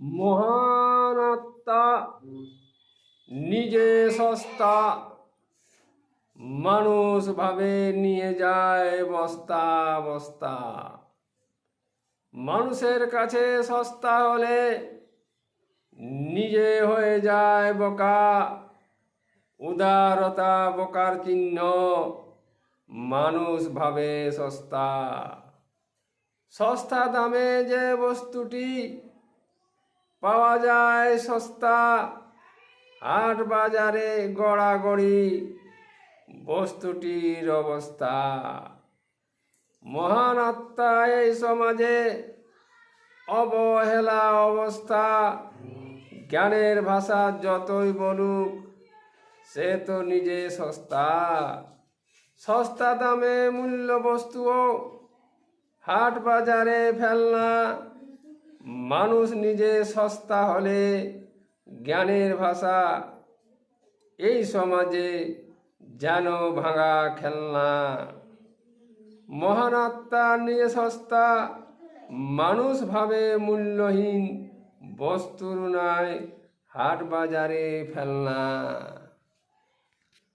মহান আত্মা নিজে সস্তা মানুষ ভাবে নিয়ে যায় বস্তা বস্তা। মানুষের কাছে সস্তা হলে নিজে হয়ে যায় বোকা, উদারতা বোকার চিহ্ন মানুষ ভাবে সস্তা। সস্তা দামে যে বস্তুটি পাওয়া যায় সস্তা। হাট বাজারে গড়াগড়ি বস্তুটির অবস্থা। মহান আত্মা এই সমাজে অবহেলা অবস্থা। জ্ঞানের ভাষা যতই বলুক, সে তো নিজে সস্তা। সস্তা দামে মূল্য বস্তুও হাট বাজারে ফেলনা। মানুষ নিজে সস্তা হলে জ্ঞানের ভাষা, এই সমাজে যেন ভাঙা খেলনা। মহানাত্মা নিয়ে সস্তা, মানুষ ভাবে মূল্যহীন, বস্তুর নয়, হাট বাজারে ফেলনা।